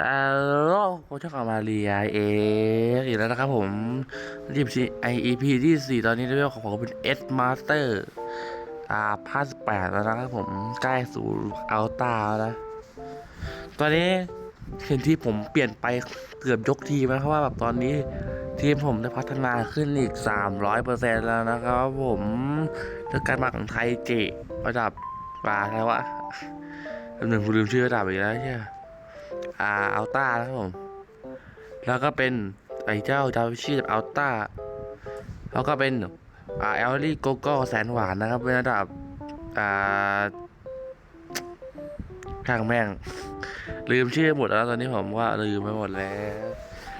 ฮัลโหลผมช่องมาเรียเองอีกแล้วนะครับผมรีบซีไอเอพีที่สี่ตอนนี้เลเวลของผมเป็น S Master อ่าพาสแปดแล้วนะครับผมใกล้สู่อัลต้าแล้วนะ ตอนนี้เห็นที่ผมเปลี่ยนไปเกือบยกทีมนะเพราะว่าแบบตอนนี้ทีมผมได้พัฒนาขึ้นอีก 300%แล้วนะครับผมด้วยการมาของไทยเจระดับว่าอะไรวะหนึ่งผมลืมชื่อระดับอีกแล้วใช่ อ่าอัลต้านะครับผม แล้วก็เป็นไอ้เจ้าดาวิชีอัลต้า แล้วก็เป็นอ่าเอลลี่โกโก้แสนหวานนะครับเป็นระดับอ่าช่างแม่ง ลืมชื่อหมดแล้วตอนนี้ผมว่าลืมไปหมดแล้ว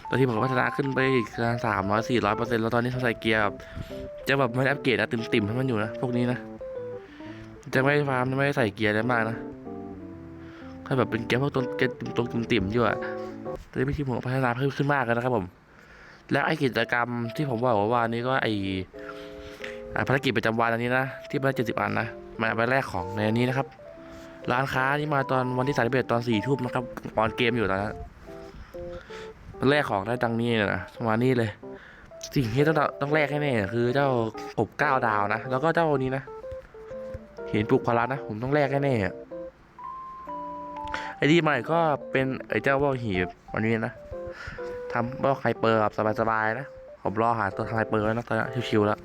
ตอนที่ผมพัฒนาขึ้นไปอีกสามร้อยสี่ร้อยเปอร์เซ็นต์แล้วตอนนี้ทำใส่เกียร์แบบจะแบบไม่ได้อัปเกรดนะติ่มๆให้มันอยู่นะ พวกนี้นะ จะไม่ฟาร์มจะไม่ใส่เกียร์ได้มากนะ ถ้าแบบเป็นเกมพวกต้นเกมตรงติ่มๆอยู่อะตอนนี้พี่ทีมผมพัฒนาเพิ่มขึ้นมากแล้วนะครับผม แล้วไอ้กิจกรรมที่ผมบอกว่าวันนี้ก็ไอภารกิจประจำวันอันนี้นะ ที่มาเจ็ดสิบอันนะมาไปแลกของในนี้นะครับ ร้านค้านี่มาตอนวันที่สามสิบเอ็ดตอนสี่ทุ่มนะครับออนเกมอยู่ตอนนั้นแลกของได้ตังนี้นะประมาณนี้เลย สิ่งที่ต้องต้องแลกให้แน่ๆคือเจ้ากบเก้าดาวนะ แล้วก็เจ้านี้นะ เห็นปลุกพลัสนะ ผมต้องแลกให้แน่ ที่ใหม่ก็เป็นไอ้เจ้าว่าหีบวันนี้นะทำว่าไฮเปอร์แบบสบายๆนะ ผมรอหาตัวทำไฮเปอร์แล้วนะตอนนี้ชิวๆแล้ว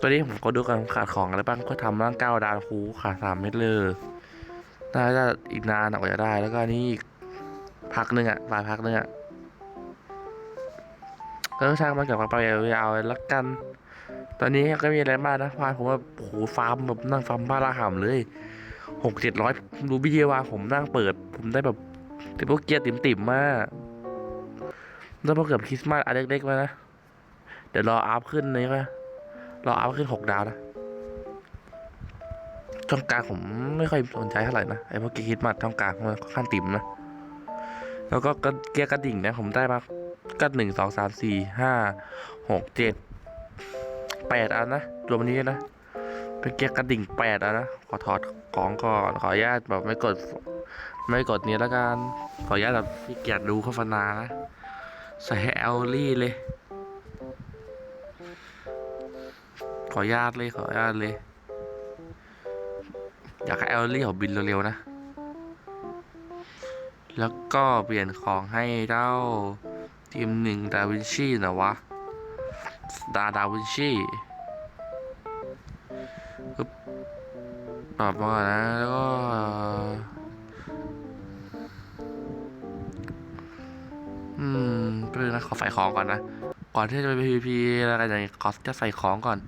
ตัวนี้ผมก็ดูกันขาดของอะไรบ้างก็ทำร่างเก้าดานคูขาดสามเม็ดเลยน่าจะอีกนานกว่าจะได้ แล้วก็นี่อีกพักหนึ่งอะปลายพักหนึ่งอะก็ช่างมันกับไปยาวๆแล้วกัน ตอนนี้ก็มีอะไรมากนะฟาร์มผมว่าโหฟาร์มแบบนั่งฟาร์มบ้าระห่ำเลย หกเจ็ดร้อยดูวิดีโอว่าผมนั่งเปิด ผมได้แบบติพวกเกียร์ติ่มติ่มๆมากแล้วพอเกือบคริสต์มาสอันเล็กๆมานะ เดี๋ยวรออัพขึ้นนี่ก็รออัพขึ้นหกดาวนะช่องกลางผมไม่ค่อยสนใจเท่าไหร่นะไอ้พวกเกียร์คริสต์มาสช่องกลางมันค่อนข้างติ่มนะแล้วก็เกียร์กระดิ่งนะผมได้มาก็หนึ่งสองสามสี่ห้าหกเจ็ดแปดอันนะรวมนี้นะ เป็นเกียร์กระดิ่งแปดแล้วนะ ขอถอดของก่อน ขออนุญาตแบบไม่กด ไม่กดนี้แล้วกัน ขออนุญาตแบบขี้เกียจดูโฆษณานะ ใส่ให้แอลลี่เลย ขออนุญาตเลย ขออนุญาตเลย อยากให้แอลลี่เขาบินเร็วๆนะ แล้วก็เปลี่ยนของให้เจ้าทีมหนึ่งดาวินชีนะวะ ดาดาวินชี ปรับมาก่อนนะ แล้วก็อืมเพื่อนะขอใส่ของก่อนนะ ก่อนที่จะไป PVP อะไรกันอย่างนี้ขอจะใส่ของก่อน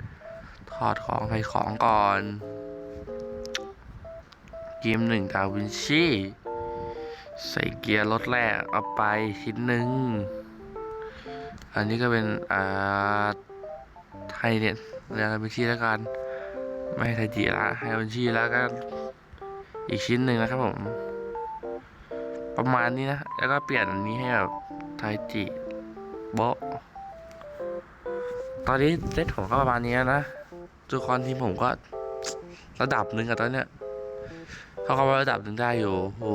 ถอดของใส่ของก่อนเกมหนึ่งดาวินชีใส่เกียร์รถแรกเอาไปชิ้นหนึ่ง อันนี้ก็เป็นอ่าไทยเนี่ยเรียกดาวินชีแล้วกัน ไม่ไทยจีละไฮบัญชีแล้วก็อีกชิ้นหนึ่งนะครับผม ประมาณนี้นะ แล้วก็เปลี่ยนอันนี้ให้แบบไทยจีโบตอนนี้เซตผมก็ประมาณนี้นะตัวคอนทีมผมก็ระดับหนึ่งอะตอนเนี้ยเขาก็ระดับหนึ่งได้อยู่โอ้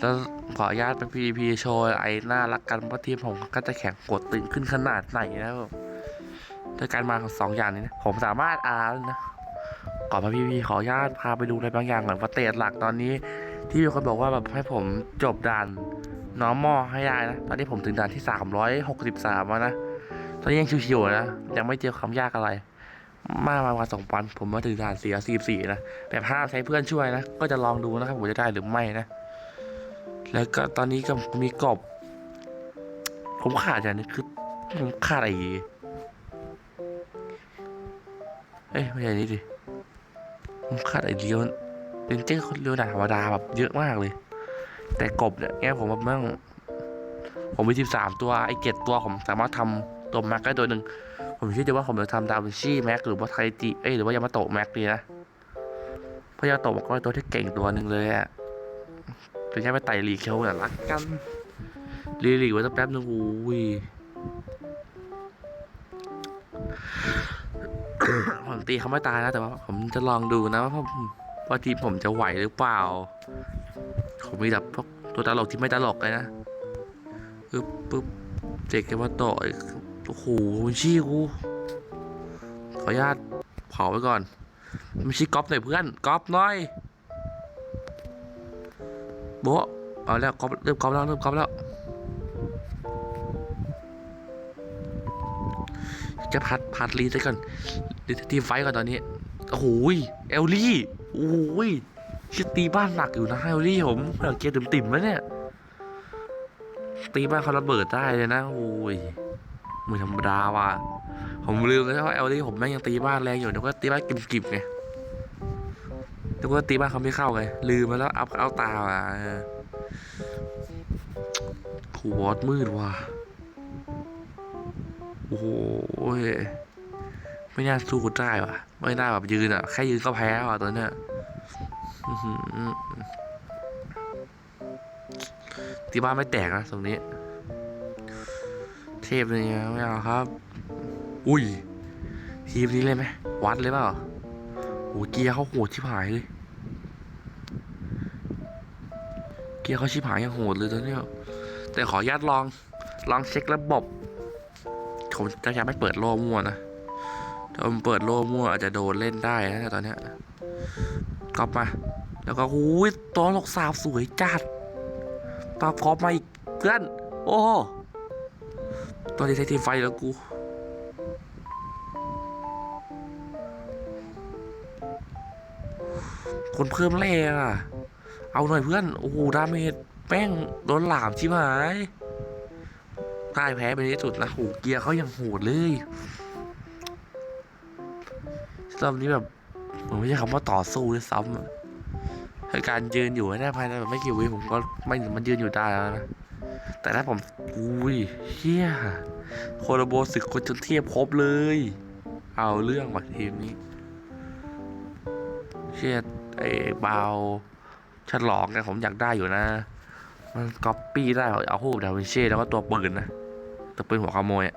แล้วขออนุญาตเป็น PVP โชว์ไอ้หน้ารักกันเพราะทีมผมก็จะแข่งกดตึงขึ้นขนาดไหนนะครับผมด้วยการมาของสองอย่างนี้นะผมสามารถอาร์นะ ก่อนมาพี่พี่ขออนุญาตพาไปดูอะไรบางอย่างก่อนว่าเตจหลักตอนนี้ ที่มีคนบอกว่าแบบให้ผมจบด่านน้อมมอให้ได้นะ ตอนนี้ผมถึงด่านที่ 363แล้วนะ ตอนนี้ยังชิวๆนะ ยังไม่เจอความยากอะไร มาประมาณสองวันผมมาถึงด่านสี่สี่สี่นะ แบบห้ามใช้เพื่อนช่วยนะ ก็จะลองดูนะครับผมจะได้หรือไม่นะ แล้วก็ตอนนี้ก็มีกบ ผมขาดอย่างนี้คือผมขาดอะไรเอ้ยไม่ใช่นี่ดิ ผมขาดไอเดียวเป็นเจ้าคนเรียวด่าธรรมดาแบบเยอะมากเลย แต่กบเนี่ยแง่ผมแบบมั่งผมมีสิบสามตัวไอเจ็ดตัวผมสามารถทำตัวแม็กได้ตัวหนึ่งผมคิดว่าผมจะทำดาวินชีแม็กหรือว่าไทจิเอ้ยหรือว่ายามาโตะแม็กดีนะเพราะยามาโตะมันก็เป็นตัวที่เก่งตัวหนึ่งเลยอะถึงแค่ไปไต่ลีกเขาเนี่ยรักกันลีลีไว้สักแป๊บนึงอุ้ย ผมตีเขาไม่ตายนะแต่ว่า ผมจะลองดูนะว่าผมว่าทีผมจะไหวหรือเปล่า ผมมีแบบพวกตัวตลกที่ไม่ตลกเลยนะปึ๊บปึ๊บเจ็กกันมาต่ออีกโอ้โหมันชี้กูขออนุญาตเผาไว้ก่อน ไม่ชี้ก๊อปหน่อยเพื่อนก๊อปหน่อยโบเอาแล้วก๊อปเริ่มก๊อปแล้วเริ่มก๊อปแล้วจะพัดพัดรีซะก่อน รีทีไฟก่อนตอนนี้ โอ้โหยเอลลี่ โอ้โหยชิตีบ้านหนักอยู่นะเอลลี่ผมเเกียร์ติ่มๆแล้วเนี่ย ตีบ้านเขาระเบิดได้เลยนะ โอ้ยไม่ธรรมดาว่ะ ผมลืมเลยว่าเอลลี่ผมแม่งยังตีบ้านแรงอยู่นึกว่าตีบ้านกิมๆไงนึกว่าตีบ้านเขาไม่เข้าไง ลืมไปแล้วเอาเอาตาว่ะเออโหวอดมืดว่ะ โอ้โห ไม่น่าสู้กูได้ว่ะ ไม่น่าแบบยืนอะ แค่ยืนก็แพ้ว่ะตอนเนี้ยที่บ้านไม่แตกนะตรงนี้ เทพเลยไม่เอาครับ อุ้ย ทีมนี้เลยไหม วัดเลยเปล่าโอ้เกียร์เขาโหดชิบหายเลย เกียร์เขาชิบหายยังโหดเลยตอนเนี้ยแต่ขออนุญาตลอง ลองเช็คระบบ ผมจะยังไม่เปิดโล่มั่วนะ ถ้าผมเปิดโล่มั่วอาจจะโดนเล่นได้นะตอนเนี้ยกลับมา แล้วก็หูยตัวหลกสาวสวยจัดตาพร้อมมาอีกเพื่อน โอ้ตอนนี้ใช้ทีมไฟแล้วกูคนเพิ่มแร่อะเอาหน่อยเพื่อน โอ้โห ดาเมจแป้งโดนหลามชิบหายพ่ายแพ้ไปในที่สุดนะโหเกียร์เขายังโหดเลย รอบนี้แบบผมไม่ใช่คำว่าต่อสู้ด้วยซ้ำถ้าการยืนอยู่ให้ได้ภายในแบบไม่กี่วิผมก็ไม่มันยืนอยู่ได้แล้วนะ แต่ถ้าผมอุ้ยเฮียโคโรโบศึกคนจนเทียบครบเลย เอาเรื่องว่ะทีมนี้เชียไอ้เบาฉลองเนี่ยผมอยากได้อยู่นะ มันก๊อปปี้ได้เอาหูดาวินเช่แล้วก็ตัวปืนนะ ตัวปืนหัวขโมยอะ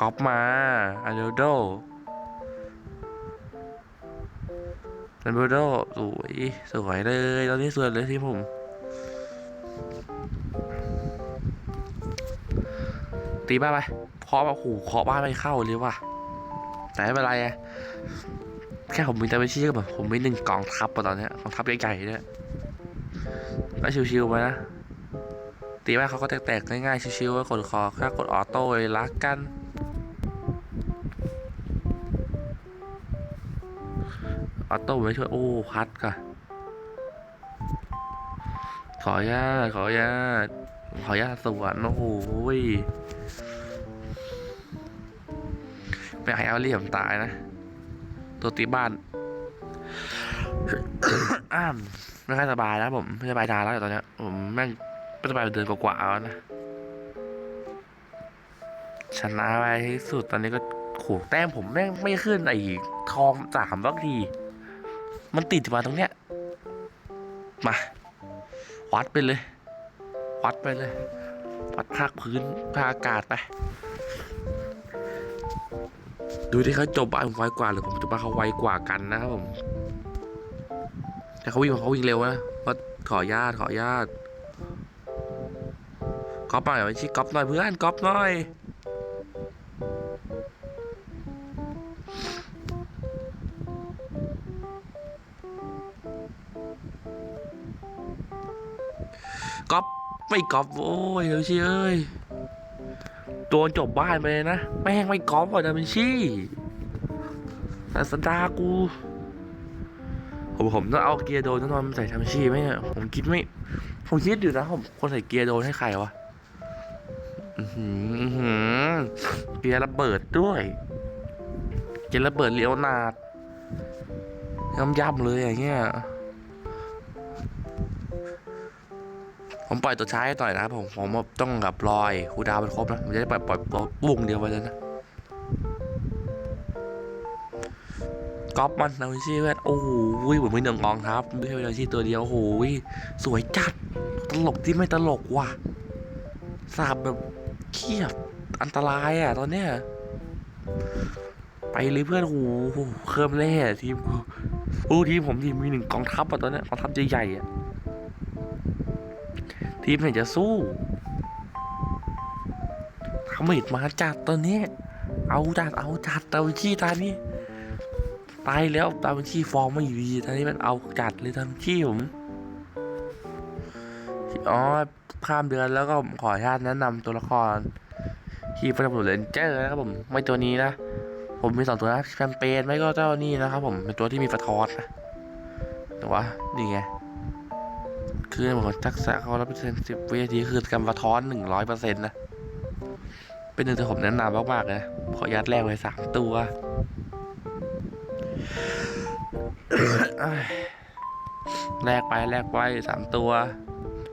ก๊อปมาอาริโดอาริโดสวย สวยเลย ตอนนี้สวยเลยที่ผมตีบ้านไปเคาะมาขู่เคาะบ้านไม่เข้าเลยว่ะ แต่ไม่เป็นไรอะแค่ผมมีแต่ไม่ชี้ก็แบบผมมีหนึ่งกองทัพตอนนี้กองทัพใหญ่ๆเนี่ยก็ชิวๆไปนะตีบ้านเขาก็แตกๆง่ายๆชิวๆก็กดคอแค่กดออโต้เลยรักกัน ออโต้ไม่ช่วย โอ้พัดก่ะขออนุญาตขออนุญาตขออนุญาตสวนโอ้โหไม่ให้เอาเรียมตายนะ ตัวตีบ้านอ้ามไม่ค่อยสบายแล้วผมไม่สบายนานแล้วตอนนี้ผมแม่งไม่สบายเดือนกว่าๆแล้วนะชนะไปที่สุดตอนนี้ก็โขแต้มผมแม่งไม่ขึ้นไอ้ทองสามสักที มันติดมาตรงเนี้ย มา วัดไปเลย วัดไปเลย วัดภาคพื้นภาคอากาศไป ดูที่เขาจบบ้านผมไวกว่าหรือผมจบบ้าเขาไวกว่ากันนะครับผมแต่เขาวิ่งเขาวิ่งเร็วนะก็ขออนุญาตขออนุญาตก๊อปหน่อยไปชี้ก๊อปหน่อยเพื่อนก๊อปหน่อย ไม่ก๊อปโอ้ยเฮ้ยเอ้ยโดนจบบ้านไปเลยนะแม่งไม่กอปว่ะดาวินชี่แต่สันดากูผมผมต้องเอาเกียร์โดนต้องนอนใส่ทำชีไหมเนี่ยผมคิดไม่ ผมคิดอยู่นะผมคนใส่เกียร์โดนให้ใครวะเกียร์ระเบิดด้วยเกียร์ระเบิดเลี้ยวนาดย่ำย่ำเลยอย่างเงี้ย ผมปล่อยตัวช้าให้ต่อยนะครับผมผมต้องกับรอยคูดาวมันครบนะผมจะได้ปล่อยปล่อยปล่อยวงเดียวไปเลยนะก๊อปมันนาวิชี่เพื่อนโอ้โหเหมือนมีหนึ่งกองทัพไม่ใช่นาวิชี่ตัวเดียวโอ้โหสวยจัดตลกที่ไม่ตลกว่ะสาบแบบเคียบอันตรายอะตอนเนี้ยไปเลยเพื่อนโอ้โหเคลิมเล่ทีมกูโอ้ทีมผมทีมมีหนึ่งกองทัพอะตอนเนี้ยกองทัพใหญ่ๆอะ ทีมไหนจะสู้ทำเห็ดมาจัดตอนนี้ เอาจัดเอาจัดตาวิชีตานี้ตายแล้วตาวิชีฟอร์มไม่ดีตอนนี้มันเอาจัดเลยตาวิชีผมอ๋อข้ามเดือนแล้วก็ขออนุญาตแนะนำตัวละครที่ประดับเลนเจอร์นะครับผมไม่ตัวนี้นะผมมีสองตัวนะแชมเปญไม่ก็เจ้านี่นะครับผมเป็นตัวที่มีฟะทอนนะแต่ว่านี่ไง คือเหมือนทักษะเขาแล้วเป็นต์สิบวินาทีคือกำฟะทอนหนึ่งร้อยเปอร์เซ็นต์นะ เป็นหนึ่งที่ผมแนะนำมากๆเลยนะขอยัดแรกเลยสามตัวแลกไปแลกไปสามตัว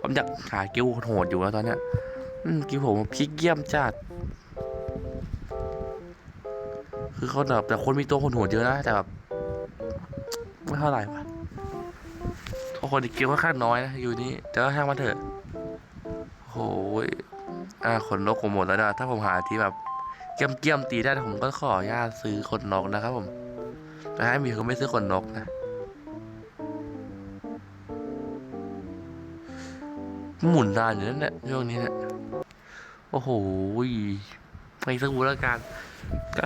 ผมอยากหากิ้วโหดอยู่แล้วตอนเนี้ยกิ้วผมพลิกเยี่ยมจัด คือเขาแบบแต่คนมีตัวคนโหดเยอะนะแต่แบบไม่เท่าไหร่วะ คนอีกเกมค่อนข้างน้อยนะอยู่นี้แต่ก็ช่างมันเถอะโหยอ่าขนนกผมหมดแล้วนะถ้าผมหาที่แบบเกี่ยมเกี่ยมๆตีได้ผมก็ขออนุญาตซื้อขนนกนะครับผมแต่ให้มีเขาไม่ซื้อขนนกนะหมุนนานอยู่นั่นแหละช่วงนี้เนี่ยโอ้โหไปสักวูแล้วกันก็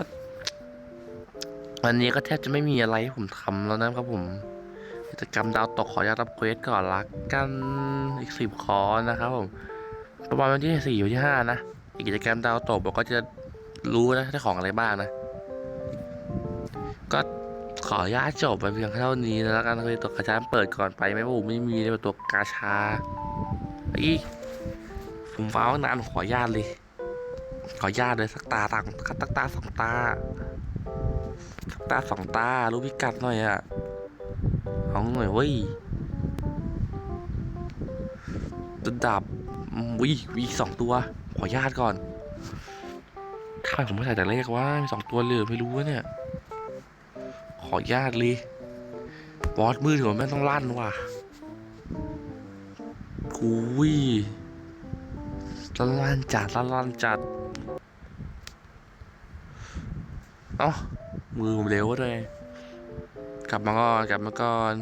วันนี้ก็แทบจะไม่มีอะไรให้ผมทำแล้วนะครับผม กิจกรรมดาวตกขออนุญาตับเควสก่อนละกันอีกสิบคอร์สนะครับผมประมาณวันที่สี่วันที่ห้านะอีกกิจกรรมดาวตกบอกก็จะรู้นะได้ของอะไรบ้างนะ ก็ขออนุญาตจบไปเพียงเท่านี้แล้วกันคือตัวกระชาเปิดก่อนไปไม่ผมไม่มีเลยตัวกาชาอีผมฟ้าห้องน้ขออนุญาตเลย ขออนุญาตเลยสักตาต่างสักตาสองตาสักตาสองตารู้พิกัดหน่อยอะ เอาหน่อยเว้ยระดับวิวีสองตัว ขอญาตก่อนทำไมผมไม่ใส่แต่เลขว่ามีสองตัวเลยไม่รู้วะเนี่ย ขอญาตเลยบอสมือถือแม่ต้องลั่นว่ะกุยลั่นจัดลั่นจัด เอ้า มือผมเร็วเลย กลับมาก่อนกลับมาก่อน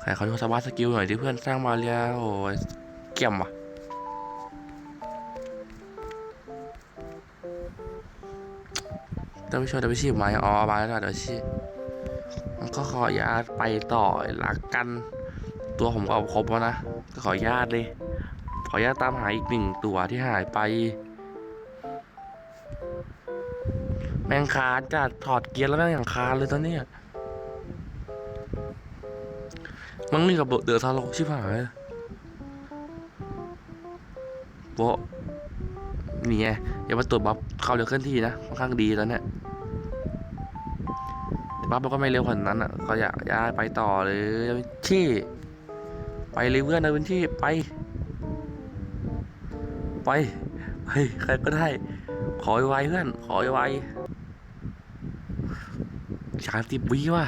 ใครเขาดูสวัสสกิลหน่อยที่เพื่อนสร้างมาแล้วโอ้ยเกี่ยมว่ะเดวไปช่วยเดวไปชีพไหมอ๋อมาแล้วเดี๋ยวชีมันก็ขออนุญาตไปต่อละกัน ตัวผมก็เอาครบแล้วนะ ก็ขออนุญาตเลย ขออนุญาตตามหาอีกหนึ่งตัวที่หายไป แมงคาญจะถอดเกียร์แล้วแม่งอย่างคาเลยตอนนี้ มันมีกับเดือดทาโลชิบหายโบะนี่ไงอย่ามาตรวจบัฟเข้าเร็วเคลื่อนที่นะค่อนข้างดีตอนเนี้ยแต่บัฟมันก็ไม่เร็วขนาดนั้นอะก็อยากย้ายไปต่อเลยชี่ ไปเลยเพื่อนนะพื้นที่ไป ไปไปใครก็ได้ ขอไวเพื่อน ขอไวสามสิบวิว่ะ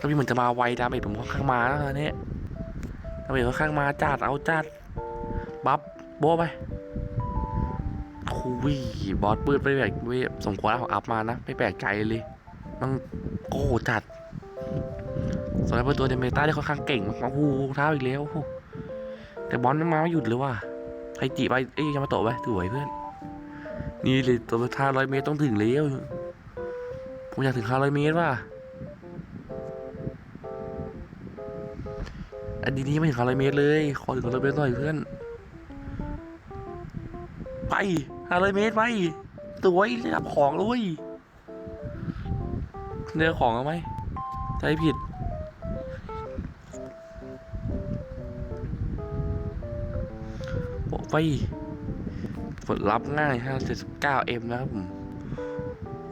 ก็มีเหมือนจะมาไวดาเมจผมค่อนข้างมาแล้วตอนนี้ดาเมจค่อนข้างมาจัดเอาจัดบัฟโบ้ไปคุยบอสปืดไปแบบสมควรแล้วของอัพมานะ ไม่แปลกใจเลยมันโก้จัดสำหรับเป็นตัวเดเมต้าที่ค่อนข้างเก่งมากโอ้โหเท้าอีกแล้วแต่บอลไม่มาไม่หยุดเลยว่ะไคจิไปเอ้ยยามาโตะไปสวยเพื่อนนี่เลยตัวห้าร้อยเมตรต้องถึงแล้วผมอยากถึงห้าร้อยเมตรว่ะ อันนี้นี่ไม่ถึงห้าร้อยเมตรเลย ขอถึงห้าร้อยเมตรหน่อยเพื่อน ไปห้าร้อยเมตรไปสวยได้รับของแล้วยเนื้อของเอาไหมใช้ผิดบอกไปผลลัพธ์ง่ายห้าเจ็ดสิบเก้าเอ็มนะครับผม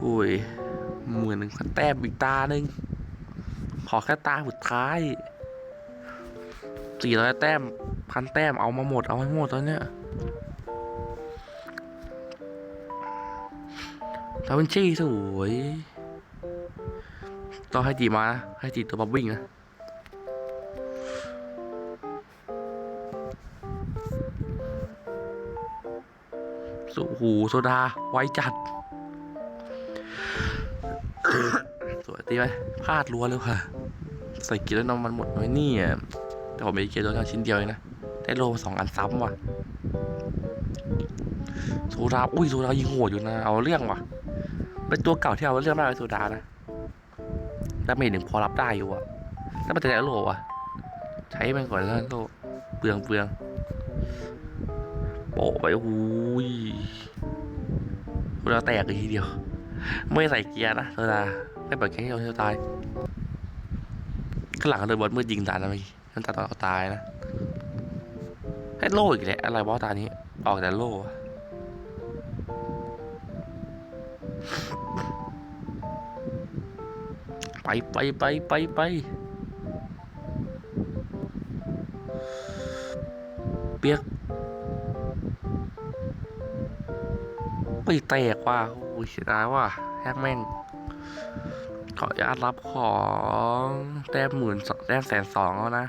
อุ้ยหมื่นหนึ่งพันแต้มอีกตาหนึ่งขอแค่ตาสุดท้าย สี่ร้อยแต้มพันแต้มเอามาหมดเอาให้หมดตอนเนี้ยดาวินชีสวยต้องให้จีมานะให้จีตัวบับวิ่งนะสุหูโซดา ไวจัด สวยตีไหมพลาดรัวเลยค่ะ ใส่กียร์แล้วน้ำมันหมดไหมเนี่ย แต่ผมมีเกียร์ตัวเดียวชิ้นเดียวเองนะ ได้โลมาสองอันซ้ำว่ะโซดาอุ้ยโซดายิงโหดอยู่นะ เอาเรื่องว่ะ เป็นตัวเก่าที่เอาเรื่องมากเลยโซดานะแต่เมจหนึ่งพอรับได้อยู่อะแล้วมันจะได้โลวะใช้มันก่อนแล้วโลเปลืองเปลืองโปะไปโอ้ยโซดาแตกเลยทีเดียว ไม่ใส่เกียร์นะโซดาไม่เปิดแค่ให้เราเที่ยวตายข้างหลังเลยบอลมืดยิงตายนะเมื่อกี้ นั่นตาตอนเขาตายนะให้โล่อีกแล้วอะไรวะตานี้ ออกแต่โล่อะไปไปไปไปไปเปียกไปแตกว่ะโอ้ยเสียดายว่ะแฮกแม่งขออนุญาตรับของแต้มหมื่นสองแต้มแสนสองแล้วนะ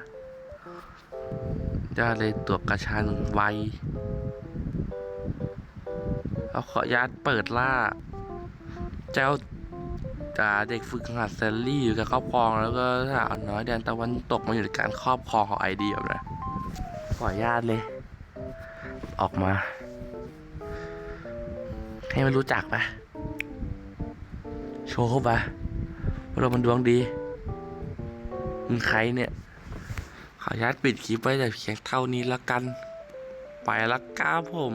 จะเลยตัวกระชานึ่งใบเอาขอญาตเปิดล่า เจ้าจ่าเด็กฝึกหัดแซลลี่อยู่กับครอบครอง แล้วก็สาวน้อยแดนตะวันตกมาอยู่ในการครอบครองของไอเดียนะขออนุญาตเลย ออกมา ให้มันรู้จักปะโชว์เข้าไปว่าเรามันดวงดีมึงใครเนี่ย ขออนุญาตปิดคลิปไว้แต่เพียงเท่านี้ละกัน ไปละก้าผม